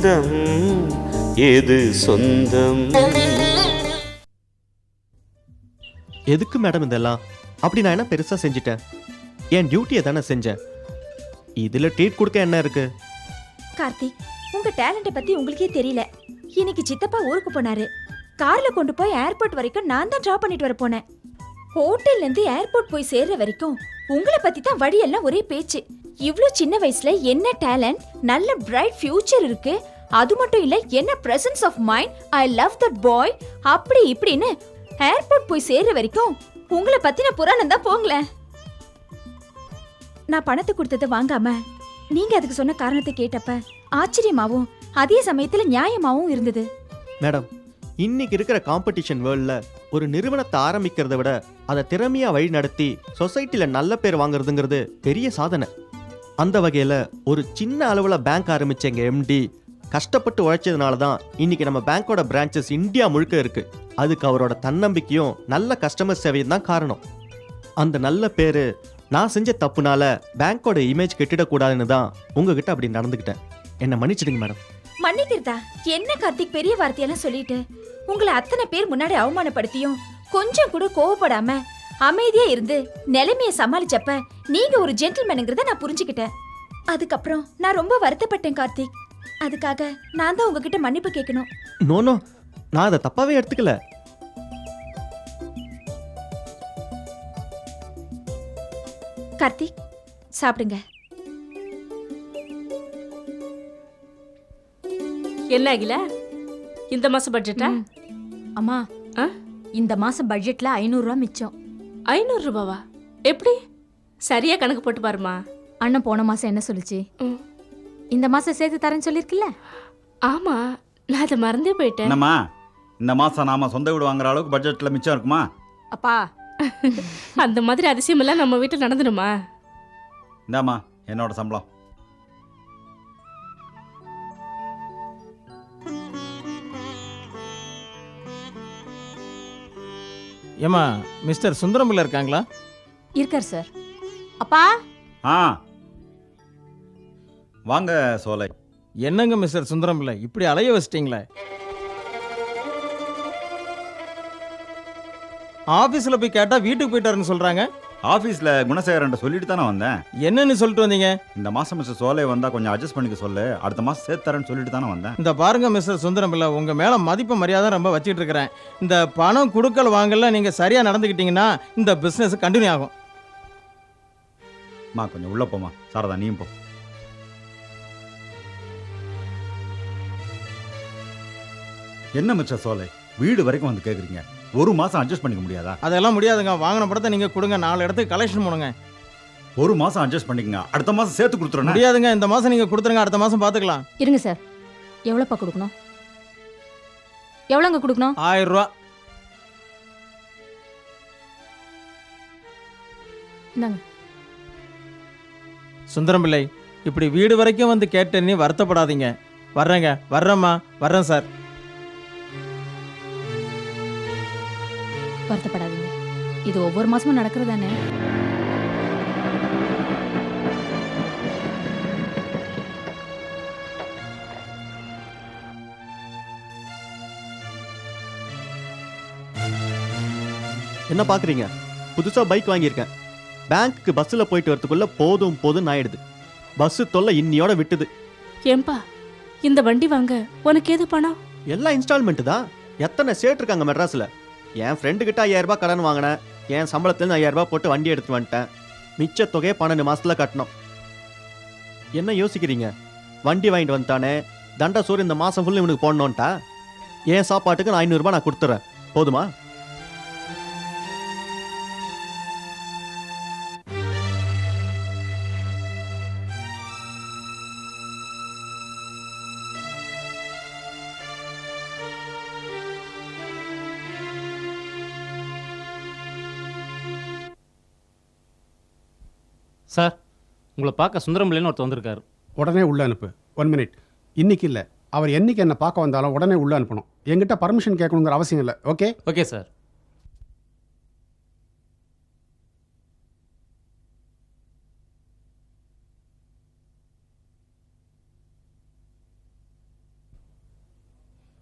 பந்தம் எது சொந்தம்? எதுக்கு மேடம் இதெல்லாம்? அப்படி நான் என்ன பெருசா செஞ்சிட்டேன்? என் டியூட்டியை தானே செஞ்சேன். இதுல ட்ரீட் கொடுக்க என்ன இருக்கு? கார்த்திக் உங்க டேலண்ட பத்தி உங்களுக்கே தெரியல. இன்னைக்கு சித்தப்பா ஊருக்கு போனாரு. கார்ல கொண்டு போய் ஏர்போர்ட் வரைக்கும் நான் தான் டிராப் பண்ணிட்டு வர போனேன் ஹோட்டல்ல இருந்து ஏர்போர்ட் போய் சேர்ற வரைக்கும் உங்களை பத்தி தான் வழியெல்லாம் ஒரே பேச்சு. இவ்ளோ சின்ன வயசுல என்ன டேலண்ட் நல்ல பிரைட் ஃபியூச்சர் இருக்கு அது மட்டும் இல்ல என்ன presence of mind I love that boy அப்படி இப்படின்னு ஏர்போர்ட் போய் சேர்ற வரைக்கும் உங்களை பத்தின புராணம் தான் போங்களேன். நான் பணத்தை கொடுத்ததை வாங்காம நீங்க அதுக்கு சொன்ன காரணத்தை கேட்டப்ப ஆச்சரியமாவும் அதே சமயத்துல நியாயமாவும் இருந்தது. மேடம் இன்னைக்கு இருக்கிற காம்படிஷன் வேர்ல்ட்ல ஒரு நிறுவனத்தை ஆரம்பிக்கிறத விட அதை திறமையா வழி நடத்தி சொசைட்டில நல்ல பேர் வாங்குறதுங்கிறது பெரிய சாதனை. அந்த வகையில ஒரு சின்ன அளவுல பேங்க் ஆரம்பிச்ச எங்க எம்டி கஷ்டப்பட்டு உழைச்சதுனால தான் இன்னைக்கு நம்ம பேங்கோட பிரான்ச்சஸ் இந்தியா முழுக்க இருக்கு. அதுக்கு அவரோட தன்னம்பிக்கையும் நல்ல கஸ்டமர் சேவையும் தான் காரணம். அந்த நல்ல பேரு நான் செஞ்ச தப்புனால பேங்கோட இமேஜ் கெட்டிடக்கூடாதுன்னு தான் உங்ககிட்ட அப்படி நடந்துக்கிட்டேன். என்னை மன்னிச்சிடுங்க மேடம் மன்னிக்கிறதா? என்ன கார்த்திக் பெரிய வார்த்தையெல்லாம் சொல்லிட்டு? உங்களை அத்தனை பேர் முன்னாடி அவமானப்படுத்தியும் கொஞ்சம் கூட கோவப்படாம அமைதியா இருந்து நிலைமையை சமாளிச்சப்ப நீங்க ஒரு ஜென்டில்மேனுங்கிறத நான் புரிஞ்சுக்கிட்டேன். அதுக்கப்புறம் நான் ரொம்ப வருத்தப்பட்டேன் கார்த்திக். அதுக்காக நான் தான் உங்ககிட்ட மன்னிப்பு கேட்கணும். No no. நான் அதை தப்பாவே எடுத்துக்கல. கார்த்திக் சாப்பிடுங்க. என்ன அகில? இந்த மாசம் பட்ஜெட்டா. அம்மா ஆ? இந்த மாசம் பட்ஜெட்ல ஐநூறுரூவா மிச்சம். ஐநூறு ரூபாவா? எப்படி? சரியா கணக்கு போட்டு பாருமா அண்ணன் போன மாசம் என்ன சொல்லுச்சு? ம். இந்த மாசம் சேர்த்து தரேன்னு சொல்லிருக்குல்ல ஆமா நான் அதை மறந்தே போயிட்டேன். என்னம்மா இந்த மாதம் நாம சொந்த வீடு வாங்குற அளவுக்கு பட்ஜெட்டில் மிச்சம் இருக்குமா? அப்பா. அந்த மாதிரி அதிசயமெல்லாம் நம்ம வீட்டில் நடந்துடுமா? இந்தாம்மா என்னோட சம்பளம். ஏமா மிஸ்டர் சுந்தரம்பிள்ள இருக்காங்களா? இருக்கார் சார். அப்பா. ஆ. வாங்க சோலை. என்னங்க மிஸ்டர் சுந்தரம்பிள்ளை? இப்படி அலைய வச்சிட்டீங்களே. ஆபீஸ்ல போய் கேட்டா வீட்டுக்கு போயிட்டாருன்னு சொல்றாங்க. ஆஃபீஸில் குணசேகரன்ட்ட சொல்லிட்டு தானே வந்தேன். என்னன்னு சொல்லிட்டு வந்தீங்க? இந்த மாதம் மிஸ்டர் சோலை வந்தால் கொஞ்சம் அட்ஜஸ்ட் பண்ணிக்க சொல்லு. அடுத்த மாதம் சேர்த்து தரேன்னு சொல்லிட்டு தானே வந்தேன். இந்த பாருங்க மிஸ்டர் சுந்தரம்பிள்ளை உங்க மேல மதிப்பு மரியாதை ரொம்ப வச்சிட்டு இருக்கிறேன். இந்த பணம் கொடுக்கல் வாங்கல நீங்க சரியா நடந்துக்கிட்டீங்கன்னா இந்த பிசினஸ் கண்டினியூ ஆகும். அம்மா கொஞ்சம் உள்ளே போமா சாரதா நீயும் போ. என்ன மிஸ்டர் சோலை? வீடு வரைக்கும் வந்து கேட்குறீங்க ஒரு மாதம் அட்ஜஸ்ட் பண்ணிக்க முடியாதா? அதெல்லாம் முடியாதுங்க. வாங்கின படத்தை நீங்க கொடுங்க. நாலு இடத்துக்கு கலெக்ஷன் பண்ணுங்க ஒரு மாதம் அட்ஜஸ்ட் பண்ணிக்கங்க. அடுத்த மாதம் சேர்த்து கொடுத்துறேன் முடியாதுங்க. இந்த மாசம் நீங்க கொடுத்துருங்க. அடுத்த மாசம் பாத்துக்கலாம். இருங்க சார். எவ்வளோப்பா கொடுக்கணும்? எவ்வளோங்க கொடுக்கணும்? ஆயிரம் ரூபா இந்தாங்க. சுந்தரம் பிள்ளை இப்படி வீடு வரைக்கும் வந்து கேட்டேன்னு வருத்தப்படாதீங்க. வர்றேங்க. வர்றேம்மா. வர்றேன் சார். வருத்தப்படாதீங்க. இது ஒவ்வொரு மாசமும் நடக்கிறது தானே என்ன பாக்குறீங்க? புதுசா பைக் வாங்கியிருக்கேன். பேங்க்குக்கு பஸ்ல போயிட்டு வரதுக்குள்ள போதும் போதும் ஆயிடுது. பஸ் தொல்லை இன்னியோட விட்டுது. ஏன்பா இந்த வண்டி வாங்க உனக்கு எது பணம்? எல்லாம் இன்ஸ்டால்மெண்ட் தான். எத்தனை சேட் இருக்காங்க மெட்ராஸ்ல? என் ஃப்ரெண்டுக்கிட்ட ஐயாயிரரூபா கடன் வாங்கினேன். என் சம்பளத்துலேருந்து ஐயாயிரரூபா போட்டு வண்டி எடுத்து வந்துட்டேன். மிச்ச தொகையை பன்னெண்டு மாதத்தில் கட்டணும். என்ன யோசிக்கிறீங்க? வண்டி வாங்கிட்டு வந்துட்டானே. தண்டா சோறு இந்த மாதம் ஃபுல்லு இவனுக்கு போடணுன்ட்டா என் சாப்பாட்டுக்கு நான் ஐநூறுரூபா நான் கொடுத்துட்றேன் போதுமா? உங்களை பார்க்க சுந்தரம்பிள்ளைன்னு ஒருத்தர் வந்திருக்காரு. உடனே உள்ள அனுப்பு. ஒன் மினிட் இன்னைக்கு இல்லை. அவர் என்னைக்கு என்னை பார்க்க வந்தாலும் உடனே உள்ள அனுப்பணும். என்கிட்ட பர்மிஷன் கேட்கணுங்கிற அவசியம் இல்லை. ஓகே ஓகே சார்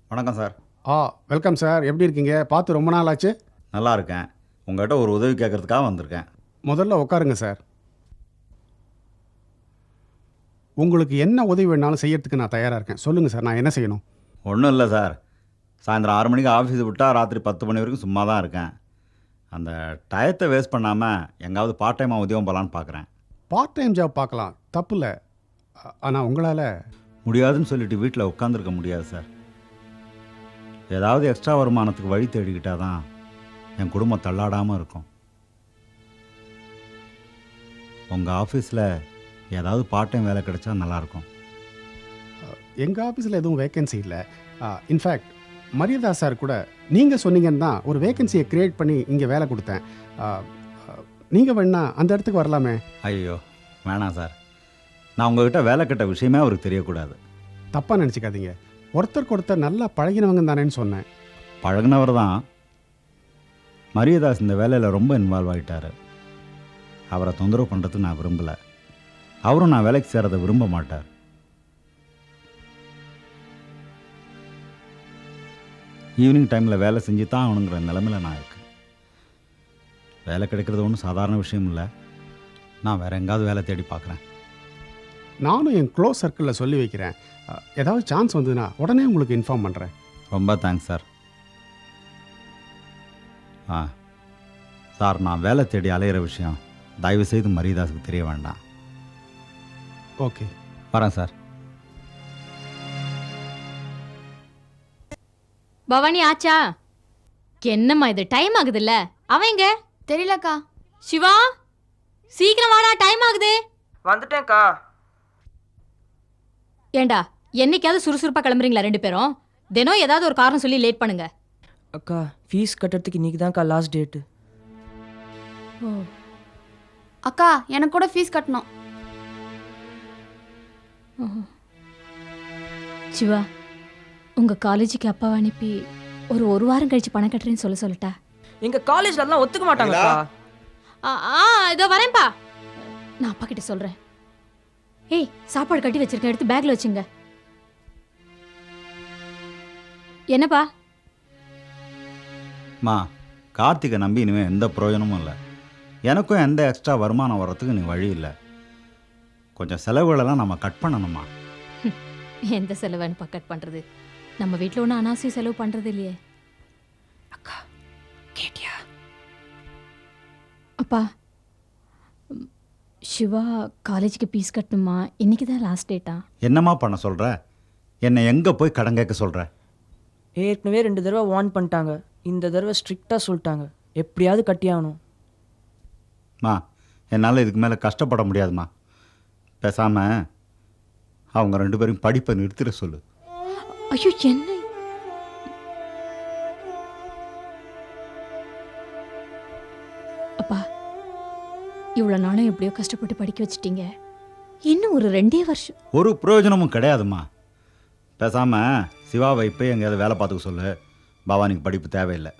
வணக்கம் சார் ஆ வெல்கம் சார் எப்படி இருக்கீங்க? பார்த்து ரொம்ப நாள் ஆச்சு நல்லா இருக்கேன். உங்கள்கிட்ட ஒரு உதவி கேட்கறதுக்காக வந்திருக்கேன். முதல்ல உட்காருங்க சார் உங்களுக்கு என்ன உதவி வேணாலும் செய்யறதுக்கு நான் தயாராக இருக்கேன். சொல்லுங்கள் சார் நான் என்ன செய்யணும்? ஒன்றும் இல்லை சார். சாயந்தரம் ஆறு மணிக்கு ஆஃபீஸ் விட்டால் ராத்திரி பத்து மணி வரைக்கும் சும்மா தான் இருக்கேன். அந்த டயத்தை வேஸ்ட் பண்ணாமல் எங்காவது பார்ட் டைமாக உதவியம் போகலான்னு பார்க்குறேன் பார்ட் டைம் ஜாப் பார்க்கலாம் தப்பு இல்லை. ஆனால் உங்களால் முடியாதுன்னு சொல்லிட்டு வீட்டில் உட்காந்துருக்க முடியாது சார். ஏதாவது எக்ஸ்ட்ரா வருமானத்துக்கு வழி தேடிக்கிட்டால் தான் என் குடும்பம் தள்ளாடாமல் இருக்கும். உங்கள் ஆஃபீஸில் ஏதாவது பார்ட் டைம் வேலை கிடைச்சா நல்லாயிருக்கும். எங்கள் ஆஃபீஸில் எதுவும் வேகன்சி இல்லை. இன்ஃபேக்ட் மரியதா சார் கூட நீங்கள் சொன்னீங்கன்னு தான் ஒரு வேகன்சியை க்ரியேட் பண்ணி இங்கே வேலை கொடுத்தேன். நீங்கள் வேணா அந்த இடத்துக்கு வரலாமே. ஐயோ வேணாம் சார். நான் உங்ககிட்ட வேலை கட்ட விஷயமே அவருக்கு தெரியக்கூடாது. தப்பாக நினச்சிக்காதீங்க. ஒருத்தருக்கு ஒருத்தர் நல்லா பழகினவங்க தானேன்னு சொன்னேன். பழகுனவர் தான். மரியதாஸ் இந்த வேலையில் ரொம்ப இன்வால்வ் ஆகிட்டார் அவரை தொந்தரவு பண்ணுறதுக்கு நான் விரும்பலை. அவரும் நான் வேலைக்கு சேரதை விரும்ப மாட்டார். ஈவினிங் டைமில் வேலை செஞ்சு தான் ஆகணுங்கிற நிலமையில் நான் இருக்கேன். வேலை கிடைக்கிறது ஒன்றும் சாதாரண விஷயம் இல்லை. நான் வேற எங்காவது வேலை தேடி பார்க்குறேன். நானும் என் க்ளோஸ் சர்க்கிளில் சொல்லி வைக்கிறேன். ஏதாவது சான்ஸ் வந்ததுன்னா உடனே உங்களுக்கு இன்ஃபார்ம் பண்ணுறேன் ரொம்ப தேங்க்ஸ் சார் ஆ சார் நான் வேலை தேடி அலையிற விஷயம் தயவு செய்து மரியதாஸுக்கு தெரிய வேண்டாம். ஓகே. வரேன் சார். பவானி ஆச்சா? என்னம்மா இது? டைம் ஆகுதுல்ல. அவன் எங்க? தெரியலக்கா. சிவா? சீக்கிரம் வாடா டைம் ஆகுது. வந்துட்டேன்க்கா. ஏண்டா என்னைக்காவது சுறுசுறுப்பா கிளம்புறீங்களா ரெண்டு பேரும்? தினம் ஏதாவது ஒரு காரணம் சொல்லி லேட் பண்ணுங்க. அக்கா ஃபீஸ் கட்டுறதுக்கு இன்னைக்கு தான்க்கா லாஸ்ட் டேட்டு அக்கா எனக்கு கூட ஃபீஸ் கட்டணும். சிவா உங்க காலேஜுக்கு அப்பாவை அனுப்பி ஒரு ஒரு வாரம் கழிச்சு பணம் கட்டுறேன்னு சொல்ல சொல்லட்டா. எங்க காலேஜ்ல அதெல்லாம் ஒத்துக்க மாட்டாங்கக்கா. ஆ ஆ, இதோ வரேன்ப்பா. நான் அப்பா கிட்ட சொல்றேன். ஏய் சாப்பாடு கட்டி வச்சிருக்கேன் எடுத்து பேக்ல வச்சுங்க. என்னப்பா? மா கார்த்திகை நம்பி இனிமேல் எந்த பிரயோஜனமும் இல்லை. எனக்கும் எந்த எக்ஸ்ட்ரா வருமானம் வர்றதுக்கு நீ வழி இல்லை. கொஞ்சம் செலவுகளெல்லாம் நம்ம கட் பண்ணணுமா? எந்த செலவுன்னு பக்கட் பண்றது? நம்ம வீட்ல ஒன்றும் அனாவசிய செலவு பண்றது இல்லையே. அக்கா கேட்டியா? அப்பா சிவா காலேஜுக்கு ஃபீஸ் கட்டணுமா? இன்னைக்கு தான் லாஸ்ட் டேட்டா என்னம்மா பண்ண சொல்கிற என்னை எங்கே போய் கடன் கேட்க சொல்கிற ஏற்கனவே ரெண்டு தடவை வார்ன் பண்ணிட்டாங்க. இந்த தடவை ஸ்ட்ரிக்டாக சொல்லிட்டாங்க. எப்படியாவது கட்டியாகணும். மா என்னால் இதுக்கு மேலே கஷ்டப்பட முடியாதும்மா பேசாமல் அவங்க ரெண்டு பேரும் படிப்பை நிறுத்திட சொல்லு. ஐயோ என்ன? அப்பா இவ்வளோ நாளும் எப்படியோ கஷ்டப்பட்டு படிக்க வச்சிட்டீங்க. இன்னும் ஒரு ரெண்டே வருஷம். ஒரு பிரயோஜனமும் கிடையாதும்மா. பேசாமல் சிவாவை இப்போ எங்கேயாவது வேலை பார்த்துக்க சொல்லு. பவானிக்கு படிப்பு தேவையில்லை.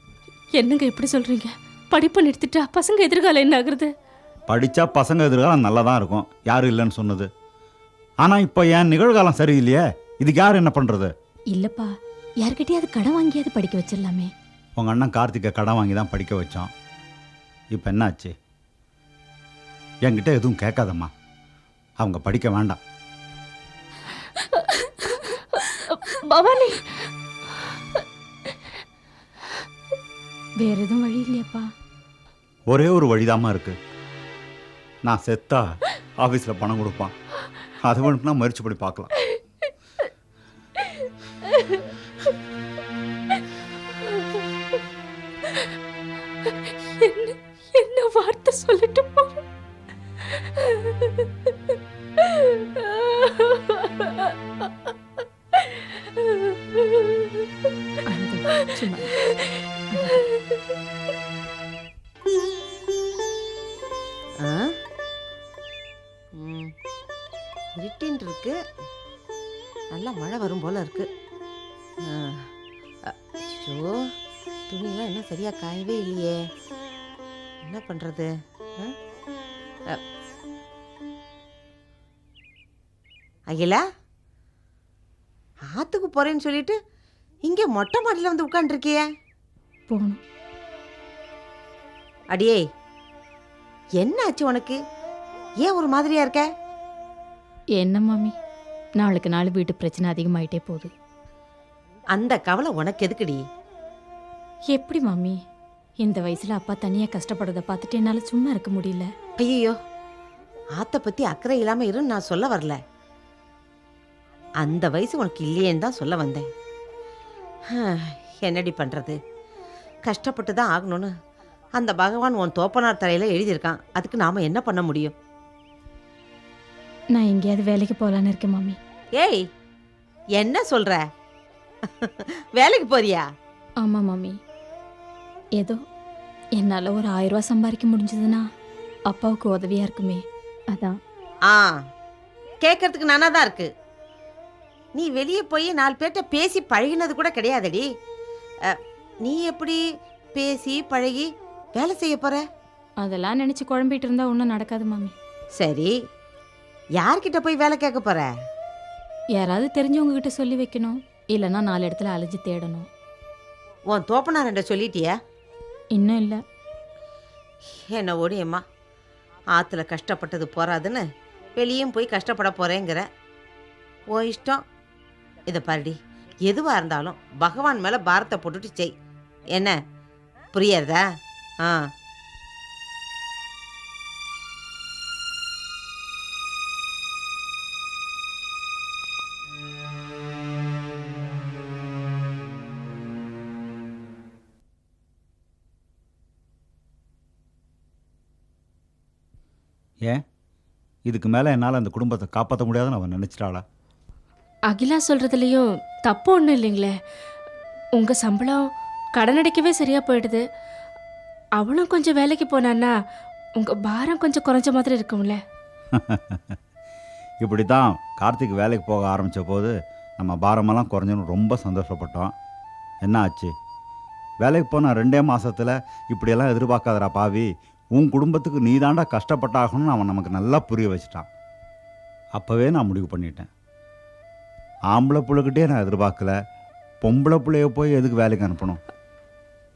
என்னங்க இப்படி சொல்றீங்க? படிப்பை நிறுத்திட்டா பசங்க எதிர்காலம் என்ன ஆகுறது? படித்தா பசங்க எதிர்காலம் நல்லா தான் இருக்கும். யாரும் இல்லைன்னு சொன்னது. ஆனால் இப்போ என் நிகழ்காலம் சரியில்லையே. இதுக்கு யார் என்ன பண்ணுறது இல்லப்பா யார்கிட்டயாவது கடன் வாங்கியாவது படிக்க வச்சிடலாமே. உங்கள் அண்ணன் கார்த்திகை கடன் வாங்கி தான் படிக்க வச்சோம் இப்போ என்னாச்சு? என்கிட்ட எதுவும் கேட்காதம்மா. அவங்க படிக்க வேண்டாம். பவானி! வேற எதுவும் வழி இல்லையாப்பா. ஒரே ஒரு வழிதாம்மா இருக்கு. நான் செத்தா ஆஃபீஸில் பணம் கொடுப்பான். அது வேணும்னா முயற்சி பண்ணி பார்க்கலாம். என்ன என்ன வார்த்தை சொல்லிட்டு போற அழுது. சும்மா. ஐயோ துணியெல்லாம் இன்னும் சரியா காயவே இல்லையே. என்ன? அ. அகிலா ஆத்துக்கு போறேன்னு சொல்லிட்டு இங்கே மொட்டை மாடியில் வந்து உட்காந்துருக்கிய போகணும். அடியே என்ன ஆச்சு உனக்கு? ஏன் ஒரு மாதிரியா இருக்க? என்ன மாமி? நாளுக்கு நாள் வீட்டு பிரச்சனை அதிகமாயிட்டே போகுது. அந்த கவலை உனக்கு எதுக்குடி? எப்படி மாமி இந்த வயசுல அப்பா தனியா கஷ்டப்படுறத பார்த்துட்டு என்னால சும்மா இருக்க முடியல. ஐயோ ஆத்த பத்தி அக்கறை இல்லாம இருன்னு நான் சொல்ல வரல. அந்த வயசு உனக்கு இல்லையேன்னு தான் சொல்ல வந்தேன். என்னடி பண்றது? கஷ்டப்பட்டு தான் ஆகணும்னு அந்த பகவான் உன் தோப்பனார் தலையில எழுதியிருக்கான். அதுக்கு நாம என்ன பண்ண முடியும்? நான் எங்கேயாவது வேலைக்கு போகலான்னு இருக்கேன் மாமி ஏய் என்ன சொல்ற? வேலைக்கு போறியா? ஆமா மாமி ஏதோ என்னால ஒரு ஆயிரம் ரூபாய் சம்பாதிக்க முடிஞ்சதுன்னா அப்பாவுக்கு உதவியா இருக்குமே. அதான். ஆ கேட்கறதுக்கு நானா தான் இருக்கு. நீ வெளியே போய் நாலு பேர்கிட்ட பேசி பழகினது கூட கிடையாதடி. அ, நீ எப்படி பேசி பழகி வேலை செய்ய போற? அதெல்லாம் நினைச்சு குழம்பிட்டு இருந்தா ஒன்றும் நடக்காது மாமி. சரி. யார்கிட்ட போய் வேலை கேட்க போற? யாராவது தெரிஞ்சவங்க கிட்ட சொல்லி வைக்கணும். இல்லைன்னா நாலு இடத்துல அலைஞ்சு தேடணும். உன் தோப்பனார்கிட்ட சொல்லிட்டியா? இன்னும் இல்லை. என்ன ஓடியம்மா ஆற்றுல கஷ்டப்பட்டது போகாதுன்னு வெளியும் போய் கஷ்டப்பட போகிறேங்கிற ஓ இஷ்டம். இதை பாருடி எதுவாக இருந்தாலும் பகவான் மேலே பாரத்தை போட்டுட்டு செய். என்ன? புரியறதா ஆ. இதுக்கு மேலே என்னால் அந்த குடும்பத்தை காப்பாற்ற முடியாதுன்னு அவன் நினச்சிட்டாளா? அகிலா சொல்கிறதுலையும் தப்பு ஒன்றும் இல்லைங்களே. உங்கள் சம்பளம் கடன் அடைக்கவே சரியாக போயிடுது. அவளும் கொஞ்சம் வேலைக்கு போனான்னா உங்கள் பாரம் கொஞ்சம் குறைஞ்ச மாதிரி இருக்கும்ல. இப்படி தான் கார்த்திக் வேலைக்கு போக ஆரம்பித்த போது நம்ம பாரமெல்லாம் குறைஞ்சோன்னு ரொம்ப சந்தோஷப்பட்டோம். என்ன ஆச்சு? வேலைக்கு போன ரெண்டே மாசத்துல இப்படியெல்லாம் எதிர்பார்க்காதடா பாவி. உன் குடும்பத்துக்கு நீ தாண்டா கஷ்டப்பட்டாகணும்னு அவன் நமக்கு நல்லா புரிய வச்சிட்டான். அப்போவே நான் முடிவு பண்ணிட்டேன். ஆம்பளை புள்ளைகிட்டே நான் எதிர்பார்க்கல. பொம்பளை பிள்ளைய போய் எதுக்கு வேலைக்கு அனுப்பணும்?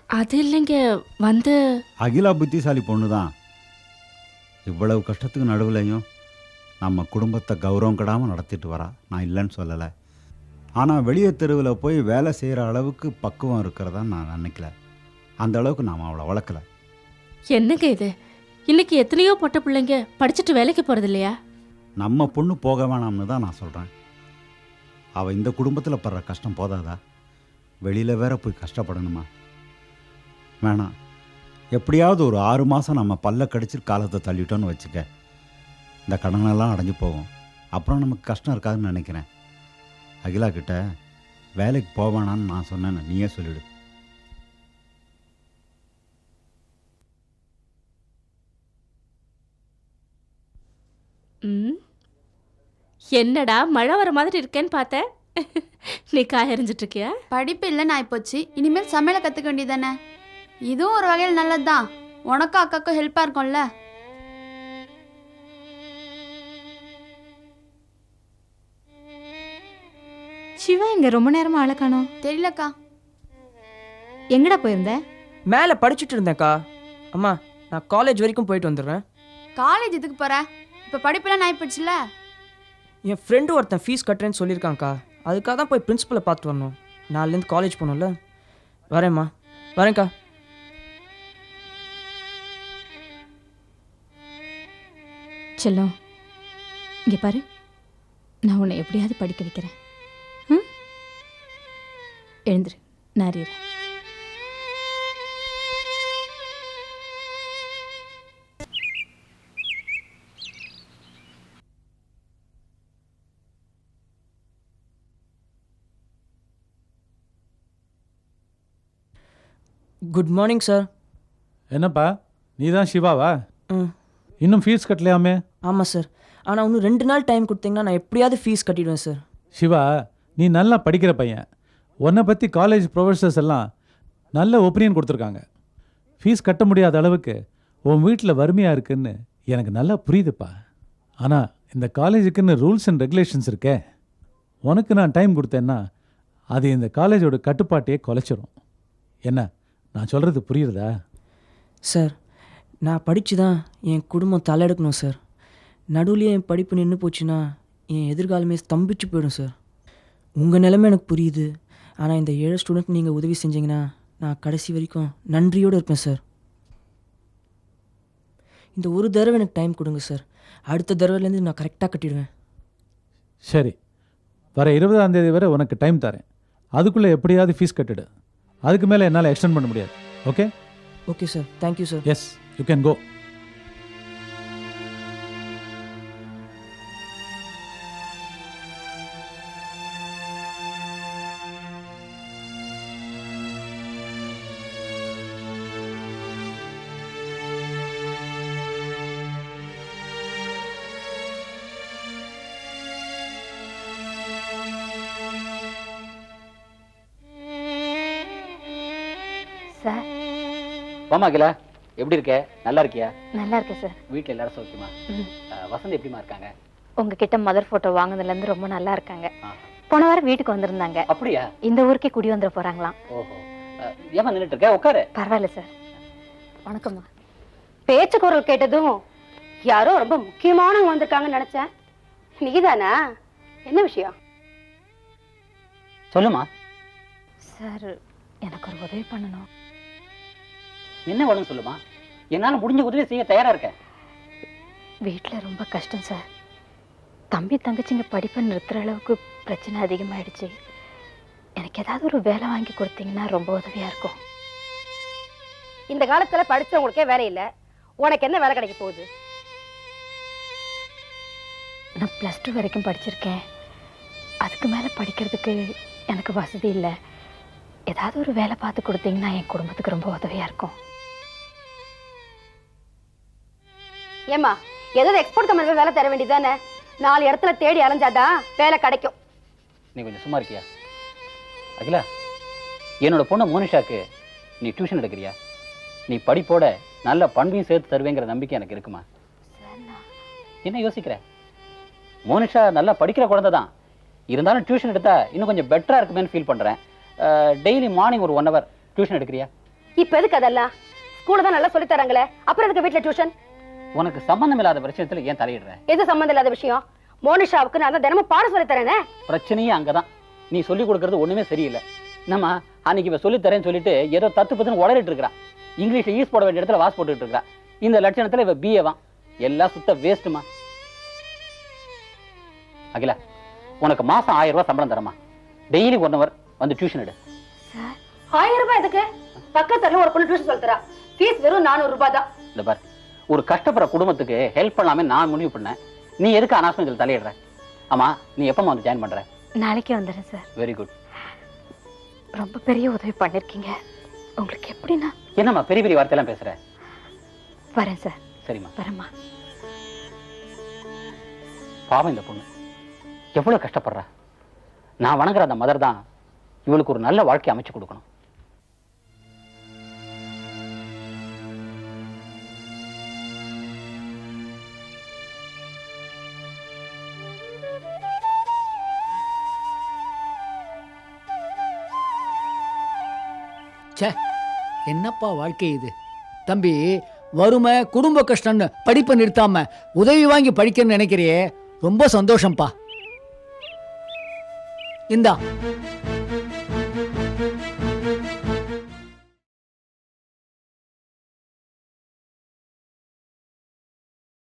அது இல்லைங்க. வந்து அகிலா புத்திசாலி பொண்ணு தான் இவ்வளவு கஷ்டத்துக்கு நடுவுலையும் நம்ம குடும்பத்தை கௌரவம் கெடாமல் நடத்திட்டு வரா. நான் இல்லைன்னு சொல்லலை. ஆனால் வெளியே தெருவில் போய் வேலை செய்கிற அளவுக்கு பக்குவம் இருக்கிறதா நான் நினைக்கல. அந்த அளவுக்கு நாம் அவளை வளர்க்கல. என்னங்க இது? இன்னைக்கு எத்தனையோ பொட்ட பிள்ளைங்க படிச்சுட்டு வேலைக்கு போகிறது இல்லையா நம்ம பொண்ணு போக வேணாம்னு தான் நான் சொல்கிறேன் அவள் இந்த குடும்பத்தில் படுற கஷ்டம் போதாதா? வெளியில் வேற போய் கஷ்டப்படணுமா? வேணாம் எப்படியாவது ஒரு ஆறு மாதம் நம்ம பல்ல கடிச்சு காலத்தை தள்ளிட்டோன்னு வச்சுக்க. இந்த கடனெல்லாம் அடைஞ்சு போகும். அப்புறம் நமக்கு கஷ்டம் இருக்காதுன்னு நினைக்கிறேன். அகிலா கிட்ட வேலைக்கு போவேணான்னு நான் சொன்னேன்னு நீயே சொல்லிவிடு ம்? என்னடா மழை வர மாதிரி இருக்கேன்னு பார்த்தேன் நீ காய எறிஞ்சிட்டு இருக்கியா படிப்பு இல்லைன்னு ஆயிப்போச்சு இனிமேல் சமையலை கற்றுக்க வேண்டியதானே இதுவும் ஒரு வகையில் நல்லது தான் உனக்கும் அக்காக்கும் ஹெல்ப்பாக இருக்கும்ல? சிவா இங்க ரொம்ப நேரமா ஆளை காணோம். தெரியலக்கா. எங்கடா போயிருந்த? மேலே படிச்சுட்டு இருந்தேன்க்கா. அம்மா நான் காலேஜ் வரைக்கும் போயிட்டு வந்துடுறேன். காலேஜ் எதுக்கு போற? இப்போ படிப்பெல்லாம் ஆயிப்போச்சுல என் ஃப்ரெண்டு ஒருத்தன் ஃபீஸ் கட்டுறேன்னு சொல்லியிருக்காங்க்கா அதுக்காக தான் போய் பிரின்ஸிபலை பார்த்து வரணும். நாலுலேருந்து காலேஜ் போகணும்ல. வரேம்மா வரேன்க்கா. செல்லம் இங்கே பாரு. நான் உன்னை எப்படியாவது படிக்க வைக்கிறேன். ம்? எழுந்துரு. நான் அறியறேன் குட் மார்னிங் சார் என்னப்பா? நீ தான் சிவாவா? ம். இன்னும் ஃபீஸ் கட்டலையாமே? ஆமாம் சார் ஆனால் இன்னும் ரெண்டு நாள் டைம் கொடுத்தீங்கன்னா நான் எப்படியாவது ஃபீஸ் கட்டிடுவேன் சார் சிவா நீ நல்லா படிக்கிற பையன். உன்னை பற்றி காலேஜ் ப்ரொஃபஸர்ஸ் எல்லாம் நல்ல ஒப்பீனியன் கொடுத்துருக்காங்க. ஃபீஸ் கட்ட முடியாத அளவுக்கு உன் வீட்டில் வறுமையாக இருக்குன்னு எனக்கு நல்லா புரியுதுப்பா. ஆனால் இந்த காலேஜுக்குன்னு ரூல்ஸ் அண்ட் ரெகுலேஷன்ஸ் இருக்கே. உனக்கு நான் டைம் கொடுத்தேன்னா அது இந்த காலேஜோட கட்டுப்பாட்டையே குலைச்சிரும். என்ன? நான் சொல்கிறது புரியுறதா சார் நான் படித்து தான் என் குடும்பம் தலையெடுக்கணும் சார். நடுவுலயே என் படிப்பு நின்று போச்சுன்னா என் எதிர்காலமே ஸ்தம்பிச்சு போயிடும் சார். உங்கள் நிலைமை எனக்கு புரியுது. ஆனால் இந்த ஏழை ஸ்டூடெண்ட் நீங்கள் உதவி செஞ்சீங்கன்னா நான் கடைசி வரைக்கும் நன்றியோடு இருப்பேன் சார். இந்த ஒரு தடவை எனக்கு டைம் கொடுங்க சார். அடுத்த தடவைலேருந்து நான் கரெக்டாக கட்டிடுவேன். சரி. வர இருபதாம் தேதி வரை உனக்கு டைம் தரேன். அதுக்குள்ளே எப்படியாவது ஃபீஸ் கட்டிடு. அதுக்கு மேலே என்னால் எக்ஸ்டெண்ட் பண்ண முடியாது. Okay okay sir thank you sir yes you can go வாமா அகிலா. எப்படி இருக்க? நல்லா இருக்கியா? நல்லா இருக்கேன் சார் வீட்டில் எல்லாரும் சௌக்கியமா? வசந்த் எப்படிமா இருக்காங்க? உங்ககிட்ட மதர் ஃபோட்டோ வாங்கினதுலேருந்து ரொம்ப நல்லா இருக்காங்க. போன வாரம் வீட்டுக்கு வந்திருந்தாங்க. அப்படியா? இந்த ஊருக்கே குடி வந்துட போறாங்களாம். ஓஹோ. அஹ், ஏம்மா நின்றுட்டு இருக்க? உட்காரு. பரவாயில்ல சார் வணக்கம்மா. பேச்சு குரல் கேட்டதும் யாரோ ரொம்ப முக்கியமானவங்க வந்திருக்காங்கன்னு நினைச்சேன். நீதானா? என்ன விஷயம்? சொல்லுமா சார் எனக்கு ஒரு உதவி பண்ணணும். என்ன வேணும் சொல்லுமா? என்னால் முடிஞ்ச உதவி செய்ய தயாரா இருக்கேன். வீட்டில் ரொம்ப கஷ்டம் சார். தம்பி தங்கச்சிங்க படிப்பை நிறுத்துற அளவுக்கு பிரச்சனை அதிகமாயிடுச்சு. எனக்கு ஏதாவது ஒரு வேலை வாங்கி கொடுத்தீங்கன்னா ரொம்ப உதவியா இருக்கும். இந்த காலத்துல படிச்சவங்களுக்கே வேலை இல்ல. உனக்கு என்ன வேலை கிடைக்க போகுது? நான் ப்ளஸ் டூ வரைக்கும் படிச்சிருக்கேன். அதுக்கு மேலே படிக்கிறதுக்கு எனக்கு வசதி இல்லை. ஏதாவது ஒரு வேலை பார்த்து கொடுத்தீங்கன்னா என் குடும்பத்துக்கு ரொம்ப உதவியா இருக்கும். ஏமா ஏதாவது எக்ஸ்போர்ட் கம்பெனில வேலை தர வேண்டியதானே நாலு இடத்துல தேடி அலைஞ்சாதான் வேலை கிடைக்கும். நீ கொஞ்சம் சும்மா இருக்கியா? அகிலா என்னோட பொண்ணு மோனிஷாக்கு நீ டியூஷன் எடுக்கிறியா? நீ படிப்போட நல்ல பண்பையும் சேர்த்து தருவேங்கிற நம்பிக்கை எனக்கு இருக்குமா? என்ன யோசிக்கிற? மோனிஷா நல்லா படிக்கிற குழந்தை தான். இருந்தாலும் டியூஷன் எடுத்தா இன்னும் கொஞ்சம் பெட்டரா இருக்குமேன்னு ஃபீல் பண்றேன். டெய்லி மார்னிங் ஒரு ஒன் ஹவர் டியூஷன் எடுக்கிறியா? இப்ப எதுக்கு அதெல்லாம்? ஸ்கூல்ல தான் நல்லா சொல்லி தராங்களே. அப்புறம் எதுக்கு வீட்ல டியூஷன் உனக்கு சம்பந்தம் இல்லாத பிரச்சனத்துல ஏன் தலையிடுற? எது சம்மந்தம் இல்லாத விஷயம்? மோனிஷாவுக்கு நான் தான் தினமும் பாடம் சொல்லி தரேனே. பிரச்சனையே அங்கதான். நீ சொல்லி கொடுக்கறது ஒண்ணுமே சரியில்லை. நம்ம அன்னைக்கு இவ சொல்லி தரேன்னு சொல்லிட்டு ஏதோ தத்து பத்துன்னு உளறிட்டு இருக்கிறா. இங்கிலீஷ்ல ஈஸ் போட வேண்டிய இடத்துல வாஸ் போட்டுட்டு இருக்கா இந்த லட்சணத்துல இவ பிஏ எல்லாம் சுத்த வேஸ்ட்டுமா அகிலா உனக்கு மாசம் ஆயிரம் ரூபாய் சம்பளம் தரமா டெய்லி ஒன் ஹவர் வந்து டியூஷன் எடு. ஆயிரம் ரூபாய் எதுக்கு? பக்கத்துல ஒரு பொண்ணு டியூஷன் சொல்லி தரா. ஃபீஸ் வெறும் நானூறு ரூபாய் தான். இந்த பார். ஒரு கஷ்டப்படுற குடும்பத்துக்கு ஹெல்ப் பண்ணலாமே நான் முடிவு பண்ணேன். நீ எதுக்கு இதில் தலையிடுற? ஆமா நீ எப்பமா வந்து ஜாயின் பண்ற? நாளைக்கே வந்துடுறேன் சார். வெரி குட் ரொம்ப பெரிய உதவி பண்ணிருக்கீங்க. உங்களுக்கு எப்படின்னா? என்னம்மா பெரிய பெரிய வார்த்தையெல்லாம் பேசுற? வரேன் சார். சரிம்மா. வரேம்மா. பாவம் இந்த பொண்ணு. எவ்வளவு கஷ்டப்படுறா. நான் வணங்குற அந்த மதர் தான் இவளுக்கு ஒரு நல்ல வாழ்க்கை அமைச்சு கொடுக்கணும். சே என்னப்பா வாழ்க்கை இது? தம்பி வறுமை குடும்ப கஷ்டம்னு படிப்பை நிறுத்தாம உதவி வாங்கி படிக்கணும்னு நினைக்கிறியே ரொம்ப சந்தோஷம்ப்பா. இந்தா.